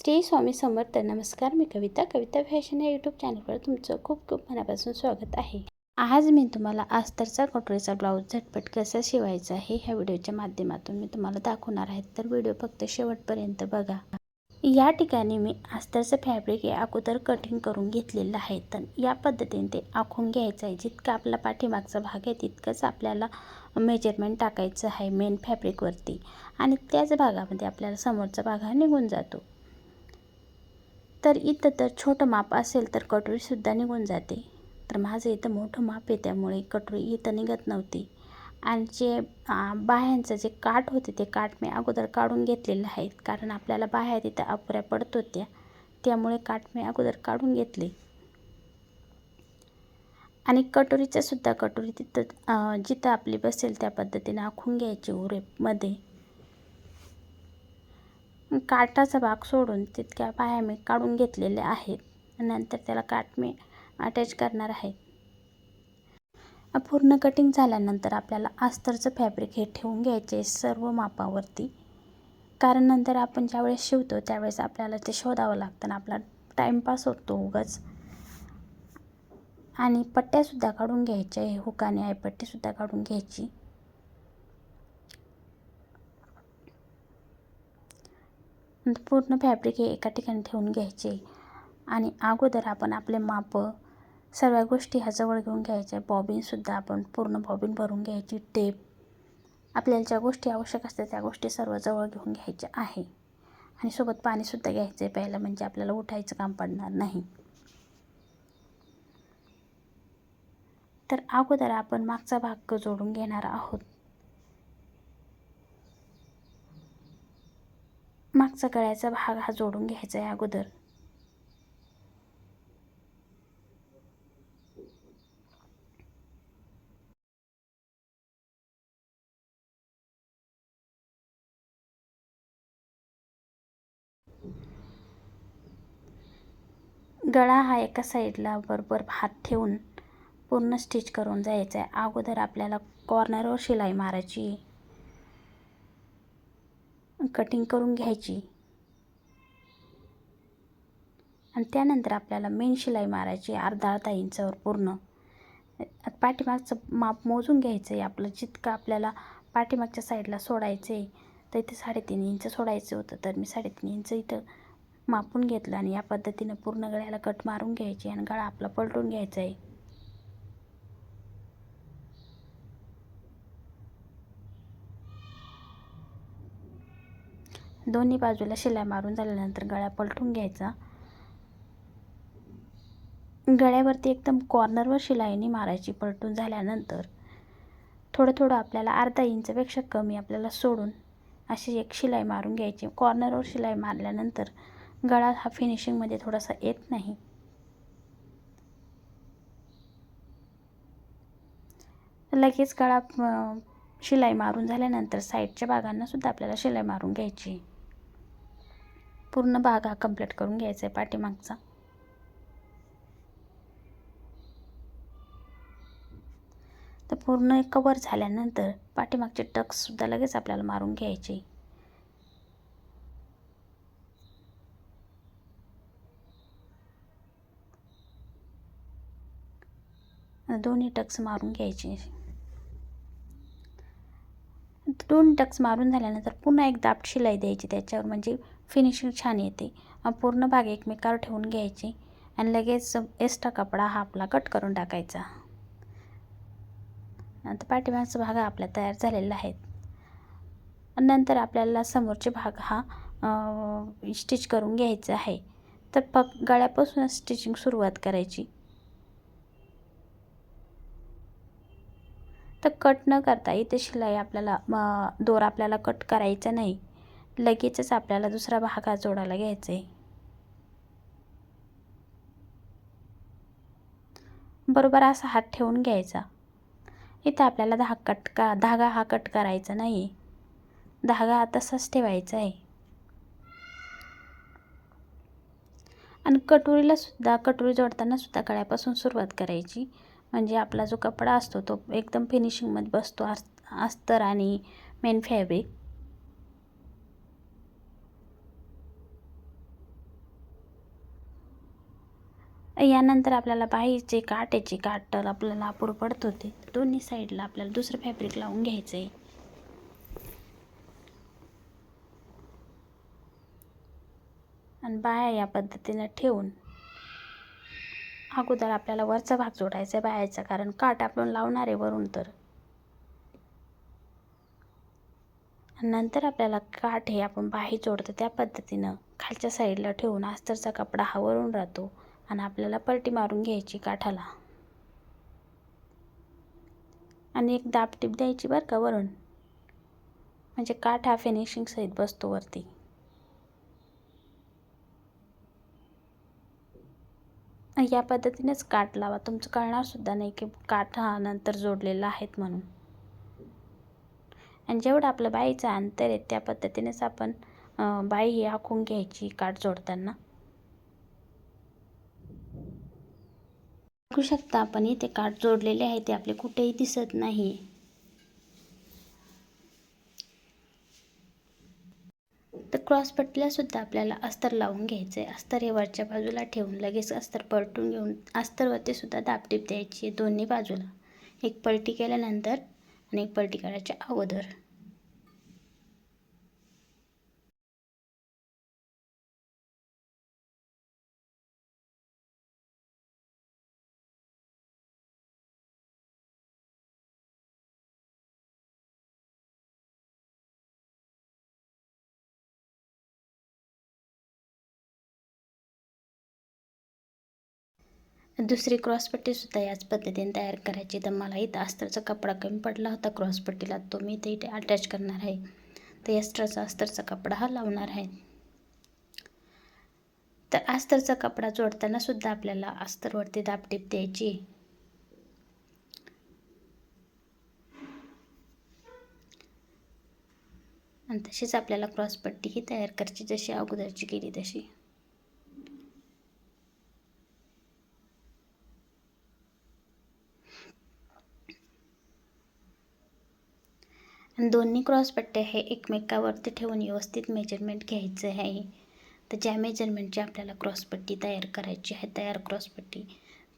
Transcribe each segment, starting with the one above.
श्री स्वामी समर्थ नमस्कार मी कविता. कविता फॅशन या यूट्यूब चॅनलवर तुमचं खूप खूप मनापासून स्वागत आहे. आज मी तुम्हाला अस्तरचा कटोरीचा ब्लाऊज झटपट कसा शिवायचा आहे ह्या व्हिडिओच्या माध्यमातून मी तुम्हाला दाखवणार आहे. तर व्हिडिओ फक्त शेवटपर्यंत बघा. या ठिकाणी मी अस्तरचं फॅब्रिक हे अगोदर कटिंग करून घेतलेलं आहे. तर या पद्धतीने ते आखून घ्यायचं आहे. जितका आपला पाठीमागचा भाग आहे तितकंच आपल्याला मेजरमेंट टाकायचं आहे मेन फॅब्रिकवरती आणि त्याच भागामध्ये आपल्याला समोरचा भाग हा निघून जातो. तर इथं तर छोटं माप असेल तर कटोरीसुद्धा निघून जाते. तर माझं इथं मोठं माप आहे त्यामुळे कटोरी इथं निघत नव्हती. आणि जे बाह्यांचं जे काठ होते ते काठ मी अगोदर काढून घेतलेलं आहेत. कारण आपल्याला बाह्या तिथं अपुऱ्या पडत होत्या त्यामुळे काठ मी अगोदर काढून घेतले. आणि कटोरीचंसुद्धा कटोरी तिथं जिथं आपली बसेल त्या पद्धतीने आखून घ्यायची उरेमध्ये. काठाचा भाग सोडून तितक्या पाया मी काढून घेतलेल्या आहेत नंतर त्याला काठ मी अटॅच करणार आहे. पूर्ण कटिंग झाल्यानंतर आपल्याला अस्तरचं फॅब्रिक हे ठेवून घ्यायचे सर्व मापावरती. कारण नंतर आपण ज्यावेळेस शिवतो त्यावेळेस आपल्याला ते शोधावं लागतं आपला टाईमपास होतो उगाच. आणि पट्ट्यासुद्धा काढून घ्यायच्या हे हुकाने आहे पट्टीसुद्धा काढून घ्यायची. पूर्ण फॅब्रिक हे एका ठिकाणी ठेवून घ्यायचे. आणि अगोदर आपण आपले माप सर्व गोष्टी ह्या जवळ घेऊन घ्यायच्या. बॉबिनसुद्धा आपण पूर्ण बॉबिन भरून घ्यायची. टेप आपल्याला ज्या गोष्टी आवश्यक असतात त्या गोष्टी सर्व जवळ घेऊन घ्यायच्या आहे. आणि सोबत पाणीसुद्धा घ्यायचं आहे प्यायला म्हणजे आपल्याला उठायचं काम पडणार नाही. तर अगोदर आपण मागचा भाग जोडून घेणार आहोत. मागचा गळ्याचा भाग हा जोडून घ्यायचा आहे अगोदर. गळा हा एका साईडला बरोबर हात ठेवून पूर्ण स्टिच करून जायचं. आहे अगोदर आपल्याला कॉर्नरवर शिलाई मारायची. कटिंग करून घ्यायची. आणि त्यानंतर आपल्याला मेन शिलाई मारायची अर्धा अर्धा इंचावर पूर्ण. पाठीमागचं माप मोजून घ्यायचं आहे आपलं जितकं आपल्याला पाठीमागच्या साईडला सोडायचं आहे तर इथे साडेतीन इंच सोडायचं होतं तर मी साडेतीन इंच इथं मापून घेतलं आणि या पद्धतीनं पूर्ण गळ्याला कट मारून घ्यायची आणि गळा आपला पलटून घ्यायचा आहे. दोन्ही बाजूला शिलाई मारून झाल्यानंतर गळ्या पलटून घ्यायचा. गळ्यावरती एकदम कॉर्नरवर शिलाईने मारायची पलटून झाल्यानंतर थोडं थोडं आपल्याला अर्धा इंचपेक्षा कमी आपल्याला सोडून अशी एक शिलाई मारून घ्यायची. कॉर्नरवर शिलाई मारल्यानंतर गळा हा फिनिशिंगमध्ये थोडासा येत नाही. लगेच गळा शिलाई मारून झाल्यानंतर साईडच्या भागांना सुद्धा आपल्याला शिलाई मारून घ्यायची. पूर्ण भाग हा कंप्लीट करून घ्यायचा आहे पाठीमागचा. तर पूर्ण कवर झाल्यानंतर पाठीमागचे टक्ससुद्धा लगेच आपल्याला मारून घ्यायचे. दोन्ही टक्स मारून घ्यायचे. दोन टक्स मारून झाल्यानंतर पुन्हा एक दाब शिलाई द्यायची त्याच्यावर म्हणजे फिनिशिंग छान येते. पूर्ण भाग एकमेकावर ठेवून घ्यायची आणि लगेच एक्स्ट्रा कपडा हा आपला कट करून टाकायचा. नंतर पाठीमागचा भाग आपला तयार झालेला आहे. नंतर आपल्याला समोरचे भाग हा स्टिच करून घ्यायचा आहे. तर पग गळ्यापासूनच स्टिचिंग सुरुवात करायची. तर कट न करता इथे शिलाई आपल्याला दोर आपल्याला कट करायचा नाही. लगेचच आपल्याला दुसरा भाग हा जोडायला घ्यायचा आहे बरोबर असा हात ठेवून घ्यायचा. इथं आपल्याला दहा कट का धागा हा कट करायचा नाही. धागा तसाच ठेवायचा आहे. आणि कटोरीला सुद्धा कटोरी जोडताना सुद्धा गळ्यापासून सुरुवात करायची. म्हणजे आपला जो कपडा असतो तो एकदम फिनिशिंगमध्ये बसतो अस्तर आणि मेन फॅब्रिक यानंतर आपल्याला बाहीचे काटेचे काट आपल्याला अपूर पडत होते. दोन्ही साईडला आपल्याला दुसरं फॅब्रिक लावून घ्यायचं आहे आणि बाया या पद्धतीनं ठेवून अगोदर आपल्याला वरचा भाग जोडायचा आहे बायाचा कारण काट आपण लावणार आहे वरून तर. नंतर आपल्याला काठ हे आपण बाही जोडतो त्या पद्धतीनं खालच्या साईडला ठेवून अस्तरचा कपडा हा वरून राहतो. आणि आपल्याला पलटी मारून घ्यायची काठाला. आणि एक दाब टीप द्यायची बरं का वरून. म्हणजे काठ हा फिनिशिंग सहित बसतो वरती. या पद्धतीनेच काठ लावा. तुमचं कळणार सुद्धा नाही की काठ हा नंतर जोडलेला आहेत म्हणून. आणि जेवढं आपलं बाईचं अंतर आहे त्या पद्धतीनेच आपण बाई ही आखून घ्यायची काठ जोडताना. बघू शकता आपण इथे काठ जोडलेले आहे ते आपले कुठेही दिसत नाही. तर क्रॉस पट्टीला सुद्धा आपल्याला अस्तर लावून घ्यायचं आहे अस्तर हे वरच्या बाजूला ठेवून लगेच अस्तर पलटून घेऊन अस्तरवरती सुद्धा दाबटीप द्यायची दोन्ही बाजूला. एक पलटी केल्यानंतर आणि एक पलटी करायच्या अगोदर. दुसरी क्रॉसपट्टीसुद्धा याच पद्धतीने तयार करायची. तर मला इथं अस्तरचा कपडा कमी पडला होता. क्रॉसपट्टीला तो मी इथे इथे अटॅच करणार आहे. तर एस्ट्राचा अस्तरचा कपडा हा लावणार आहे. तर अस्तरचा कपडा जोडताना सुद्धा आपल्याला अस्तरवरती दाबटीप द्यायची. आणि तशीच आपल्याला क्रॉसपट्टी ही तयार करायची जशी अगोदरची केली तशी. दोन्ही क्रॉसपट्टे हे एकमेकावरती ठेवून व्यवस्थित मेजरमेंट घ्यायचं आहे. तर ज्या मेजरमेंटची आपल्याला क्रॉसपट्टी तयार करायची आहे तयार क्रॉसपट्टी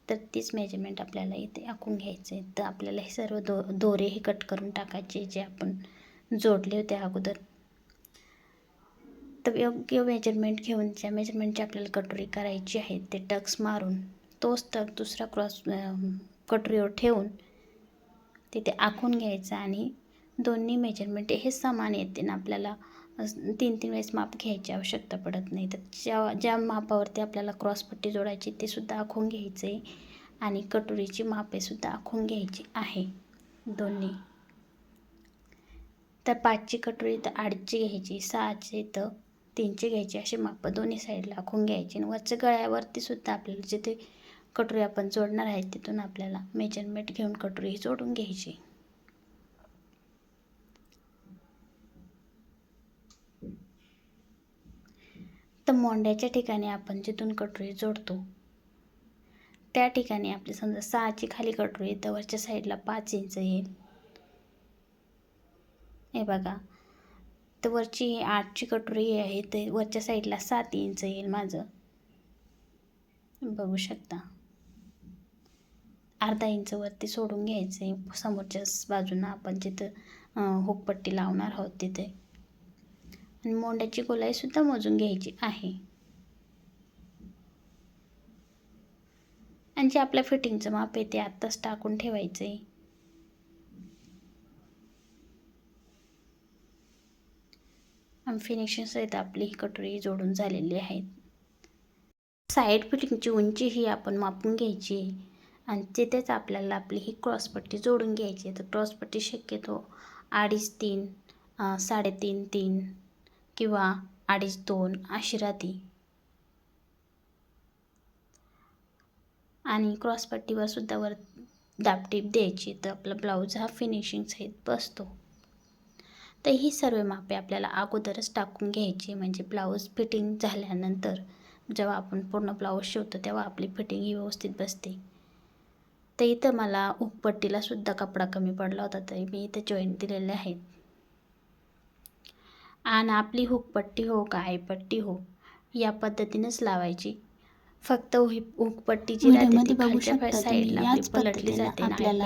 तर तीच मेजरमेंट आपल्याला इथे आखून घ्यायचं आहे. तर आपल्याला हे सर्व दो दोरे हे कट करून टाकायचे जे आपण जोडले होते अगोदर. तर योग्य मेजरमेंट घेऊन ज्या मेजरमेंटची आपल्याला कटोरी करायची आहे ते टक्स मारून तोच टक दुसरा क्रॉस कटोरीवर ठेवून तिथे आखून घ्यायचा आणि दोन्ही मेजरमेंट हे समान येते ना. आपल्याला तीन तीन वेळेस माप घ्यायची आवश्यकता पडत नाही. तर ज्या ज्या मापावरती आपल्याला क्रॉसपट्टी जोडायची ते सुद्धा आखून घ्यायचे आणि कटोरीची मापेसुद्धा आखून घ्यायची आहे. दोन्ही. तर पाचची कटोरी तर आठची घ्यायची सहाची तर तीनची घ्यायची अशी मापं दोन्ही साईडला आखून घ्यायची. आणि वरच्या गळ्यावरती सुद्धा आपल्याला जिथे कटोरी आपण जोडणार आहे तिथून आपल्याला मेजरमेंट घेऊन कटोरी जोडून घ्यायची. तर मोंड्याच्या ठिकाणी आपण जिथून कटोरी जोडतो त्या ठिकाणी आपली समजा सहाची खाली कटोरी तर वरच्या साईडला पाच इंच येईल हे बघा तर वरची आठची कटोरी आहे ते वरच्या साईडला सात इंच येईल माझं. बघू शकता. अर्धा इंच वरती सोडून घ्यायचं आहे समोरच्या बाजूनं आपण जिथं हुकपट्टी लावणार आहोत तिथे. आणि मोंड्याची गोलाईसुद्धा मोजून घ्यायची आहे. आणि जे आपल्या फिटिंगचं माप आहे ते आत्ताच टाकून ठेवायचं आहे आणि फिनिशिंग सहित आपली ही कटोरी जोडून झालेली आहेत. साईड फिटिंगची उंची ही आपण मापून घ्यायची आणि तिथेच आपल्याला आपली ही क्रॉसपट्टी जोडून घ्यायची तर क्रॉसपट्टी शक्यतो अडीच तीन साडेतीन तीन किंवा अडीच दोन आशिराती आणि क्रॉसपट्टीवर सुद्धा वर दाबटीप द्यायची तर आपला ब्लाऊज हा फिनिशिंग सहित बसतो. तर ही सर्व मापे आपल्याला अगोदरच टाकून घ्यायची म्हणजे ब्लाऊज फिटिंग झाल्यानंतर जेव्हा आपण पूर्ण ब्लाऊज शिवतो तेव्हा आपली फिटिंग ही व्यवस्थित बसते. तर इथं मला उपपट्टीला सुद्धा कपडा कमी पडला होता तरी मी इथं जॉईंट दिलेले आहेत. आणि आपली हुकपट्टी हो काय पट्टी हो या पद्धतीनेच लावायची फक्त हुकपट्टी जी राहते बघू शकता साईडला पलटली जाते आपल्याला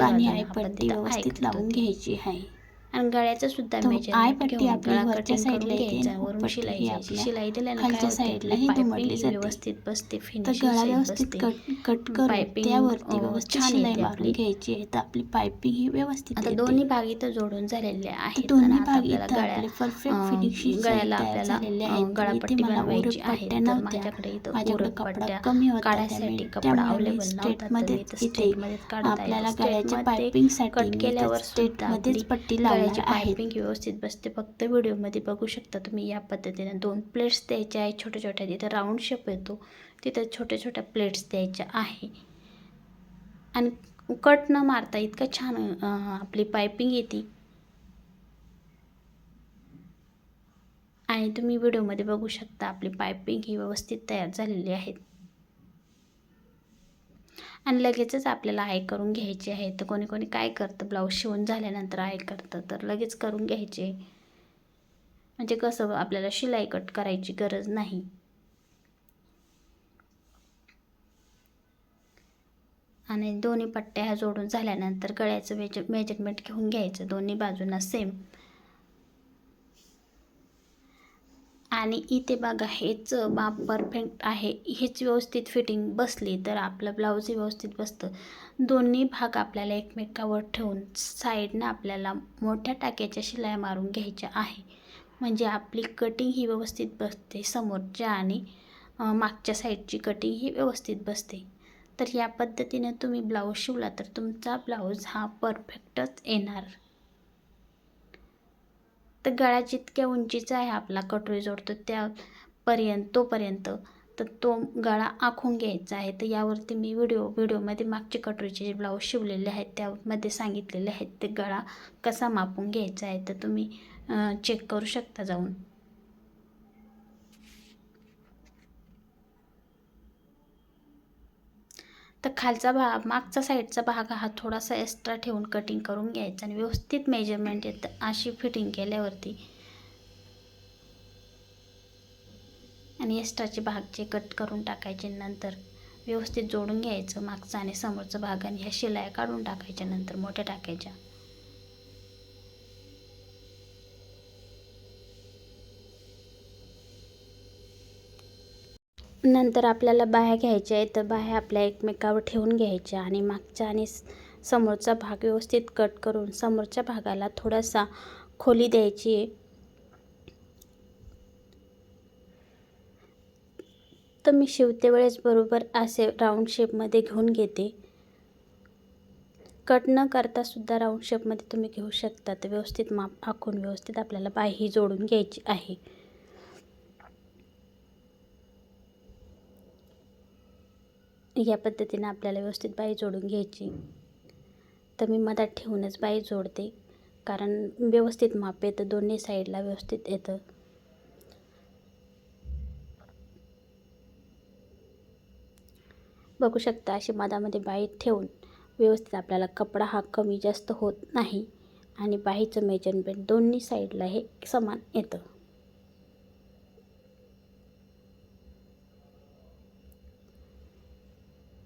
आणि तिथं व्यवस्थित लावून. घ्यायची आहे आणि गळ्याचं सुद्धा तो मेजरमेंट आयपट्टी घेऊन आपली गळा वरच्या साईडला येते वरून शिलाई आपल्या शिलाई दिल्याने खालच्या साईडला ही दुमडली जाते. व्यवस्थित बसते तर फिनिशिंग गळा व्यवस्थित कट कट करून पायपिंग, त्यावरती व्यवस्थित छान शिलाई मारून आपली. घ्यायची आहे. तर आपली पायपिंग ही व्यवस्थित आता. दोन्ही भाग इथं जोडून झालेले आहेत. दोन्ही भाग इथं आपले परफेक्ट फिनिशिंग गळ्याला आपल्याला तर गळापट्टी बनवायची आहे. तर माझ्याकडे इथं माझ्याकडे कपडा कमी होता काढायसाठी कपडा अवेलेबल नव्हता तर मी स्ट्रेटमध्ये इथं आहे आपल्याला गळ्याच्या स्ट्रेटमध्ये पायपिंगसाठी कट केल्यावर स्ट्रेटमध्येच आपली पट्टी गळ्याची आहे पायपिंग व्यवस्थित. बसते फक्त व्हिडिओमध्ये बघू शकता तुम्ही या पद्धतीने. दोन प्लेट्स द्यायच्या आहेत छोट्या छोट्या. तिथं राऊंड शेप येतो. तिथं छोट्या छोट्या प्लेट्स द्यायच्या आहे. आणि कट न मारता इतकं छान आपली पायपिंग येते. आणि तुम्ही व्हिडिओमध्ये बघू शकता आपली पायपिंग ही व्यवस्थित तयार झालेली आहे. आणि लगेचच आपल्याला आय करून घ्यायची आहे. तर कोणी कोणी काय करतं? ब्लाऊज शिवून झाल्यानंतर आय करतं. तर लगेच करून घ्यायचे. म्हणजे कसं आपल्याला शिलाई कट करायची गरज नाही. आणि दोन्ही पट्ट्या ह्या जोडून झाल्यानंतर गळ्याचं मेज मेजरमेंट घेऊन घ्यायचं. दोन्ही बाजूंना सेम आणि इथे बघा हेच माप परफेक्ट आहे. हेच व्यवस्थित फिटिंग बसली तर आपलं ब्लाऊजही व्यवस्थित बसतं. दोन्ही भाग आपल्याला एकमेकावर ठेवून साईडनं आपल्याला मोठ्या टाक्याच्या शिलाई मारून घ्यायच्या आहे. म्हणजे आपली कटिंग ही व्यवस्थित बसते समोरच्या आणि मागच्या साईडची कटिंग ही व्यवस्थित बसते. तर या पद्धतीने तुम्ही ब्लाऊज शिवला तर तुमचा ब्लाऊज हा परफेक्टच येणार. तर गळा जितक्या उंचीचा आहे आपला कटोरी जोडतो त्यापर्यंत तोपर्यंत तर तो गळा आखून घ्यायचा आहे. तर यावरती मी व्हिडिओ व्हिडिओमध्ये मागचे कटोरीचे जे ब्लाऊज शिवलेले आहेत त्यामध्ये सांगितलेले आहेत ते गळा कसा मापून घ्यायचा आहे तर तुम्ही चेक करू शकता जाऊन. तर खालचा भाग मागचा साईडचा भाग हा थोडासा एक्स्ट्रा ठेवून कटिंग करून घ्यायचा आणि व्यवस्थित मेजरमेंट येतं अशी फिटिंग केल्यावरती. आणि एक्स्ट्राचे भाग जे कट करून टाकायचे नंतर व्यवस्थित जोडून घ्यायचं मागचा आणि समोरचा भाग आणि ह्या शिलाया काढून टाकायच्या नंतर मोठ्या टाकायच्या. नंतर आपल्याला बाह्या घ्यायच्या आहेत तर बाह्या आपल्या एकमेकावर ठेवून घ्यायच्या आणि मागच्या आणि समोरचा भाग व्यवस्थित कट करून समोरच्या भागाला थोडासा खोली द्यायची आहे. तर मी शिवते वेळेस बरोबर असे राऊंड शेपमध्ये घेऊन घेते. कट न करता सुद्धा राऊंड शेपमध्ये तुम्ही घेऊ शकता. तर व्यवस्थित माप आखून व्यवस्थित आपल्याला बाही जोडून घ्यायची आहे. या पद्धतीने आपल्याला व्यवस्थित बाई जोडून घ्यायची. तर मी मधात ठेवूनच बाई जोडते. कारण व्यवस्थित माप येतं दोन्ही साईडला व्यवस्थित येतं. बघू शकता अशी मधामध्ये बाई ठेवून व्यवस्थित आपल्याला कपडा हा कमी जास्त होत नाही. आणि बाहीचं मेजरमेंट दोन्ही साईडला हे समान येतं.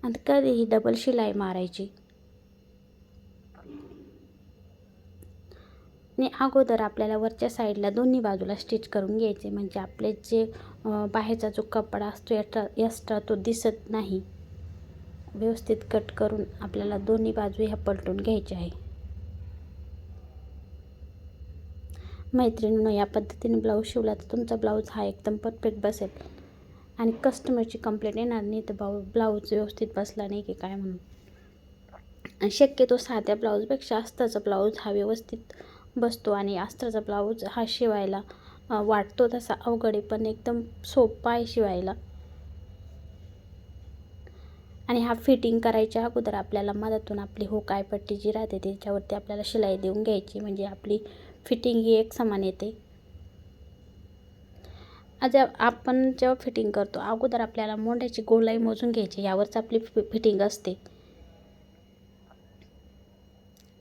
आणि कधीही डबल शिलाई मारायची. आणि अगोदर आपल्याला वरच्या साईडला दोन्ही बाजूला स्टिच करून घ्यायचे. म्हणजे आपले जे बाहेरचा जो कपडा असतो एक्स्ट्रा एक्स्ट्रा तो दिसत नाही. व्यवस्थित कट करून आपल्याला दोन्ही बाजू ह्या पलटून घ्यायच्या आहे. मैत्रिणीनं या पद्धतीने ब्लाऊज शिवला तर तुमचा ब्लाऊज हा एकदम परफेक्ट बसेल. आणि कस्टमरची कंप्लेंट येणार नाही तर बाऊ ब्लाऊज व्यवस्थित बसला नाही की काय म्हणून. शक्यतो साध्या ब्लाऊजपेक्षा अस्त्राचा ब्लाऊज हा व्यवस्थित बसतो आणि अस्त्राचा ब्लाऊज हा शिवायला वाटतो तसा अवघड आहे पण एकदम सोपा आहे शिवायला. आणि हा फिटिंग करायच्या अगोदर आपल्याला मधातून आपली हो काय पट्टी जी राहते त्याच्यावरती आपल्याला शिलाई देऊन घ्यायची. म्हणजे आपली फिटिंग ही एक समान येते. आज आपण जेव्हा फिटिंग करतो अगोदर आपल्याला मोंड्याची गोलाई मोजून घ्यायची यावरच आपली फि- फिटिंग असते.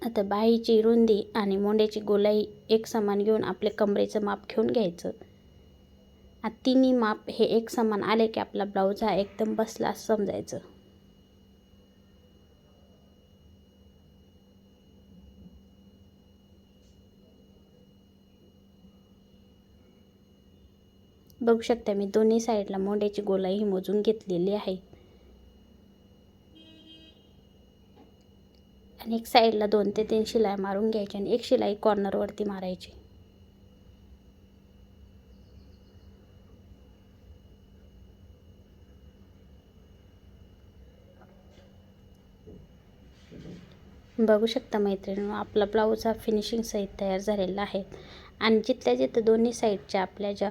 आता बाहीची रुंदी आणि मोंड्याची गोलाई एक समान घेऊन आपले कमरेचं माप घेऊन घ्यायचं. आ तिन्ही माप हे एक समान आले की आपला ब्लाऊज हा एकदम बसला असं समजायचं. बघू शकता मी दोन्ही साईडला मोंड्याची गोलाई मोजून घेतलेली आहे. आणि एक साईडला दोन ते तीन शिलाई मारून घ्यायची आणि एक शिलाई कॉर्नरवरती मारायची. बघू शकता मैत्रिणी आपला ब्लाऊज हा फिनिशिंग सहित तयार झालेला आहे. आणि जिथल्या जिथं दोन्ही साईडच्या आपल्या ज्या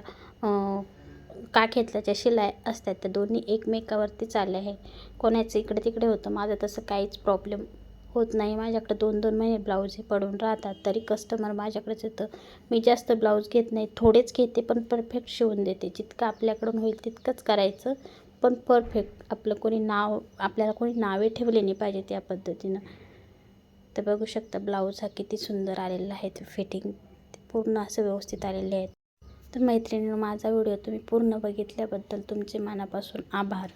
काखेतल्या ज्या शिलाई असतात त्या दोन्ही एकमेकावरती चालल्या आहे कोणाचं इकडे तिकडे होतं माझं तसं काहीच प्रॉब्लेम होत नाही. माझ्याकडे दोन दोन महिने ब्लाऊज हे पडून राहतात तरी कस्टमर माझ्याकडेच येतं. मी जास्त ब्लाऊज घेत नाही थोडेच घेते पण परफेक्ट शिवून देते. जितकं आपल्याकडून होईल तितकंच करायचं पण परफेक्ट आपलं कोणी नाव आपल्याला कोणी नावे ठेवले नाही पाहिजे त्या पद्धतीनं. तर बघू शकता ब्लाऊज हा किती सुंदर आलेला आहे ते फिटिंग पूर्ण असं व्यवस्थित आलेले आहेत. तर मैत्रिणीनं माझा व्हिडिओ तुम्ही पूर्ण बघितल्याबद्दल तुमचे मनापासून आभार.